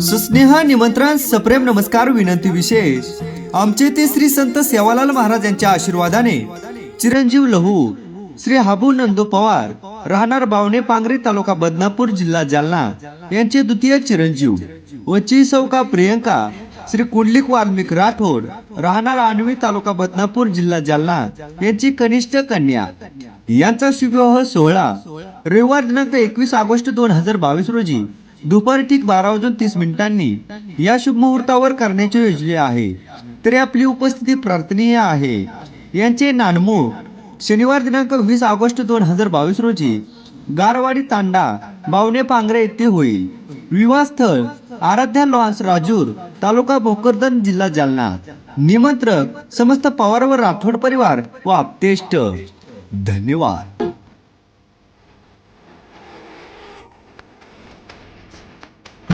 सुस्नेह निमंत्रण सप्रेम नमस्कार विनंती विशेष. आमचे ते श्री संत सेवालाल महाराज यांच्या आशीर्वादाने चिरंजीव लहू श्री हाबू नंदू पवार राहणार बावणे पांगरे तालुका बदनापूर जिल्हा जालना यांचे द्वितीय चिरंजीव. व सौका प्रियंका श्री कुंडलिक वाल्मिक राठोड राहणार आणवी तालुका बदनापूर जिल्हा जालना यांची कनिष्ठ कन्या. यांचा शुभविवाह सोहळा रविवार दिनांक एकवीस ऑगस्ट दोन हजार बावीस रोजी दुपारी ठीक बारा वाजून तीस मिनिटांनी या शुभ मुहूर्तावर करण्याची योजली आहे. तरी आपली उपस्थिती प्रार्थनीय आहे. यांचे नानमूळ शनिवार दिनांक वीस ऑगस्ट दोन हजार बावीस रोजी गारवाडी तांडा बावणे पांगरे येथे होईल. विवाहस्थळ आराध्या लॉन्स राजूर तालुका भोकरदन जिल्हा जालना. निमंत्रक समस्त पवार व राठोड परिवार व आप्तेष्ट. धन्यवाद.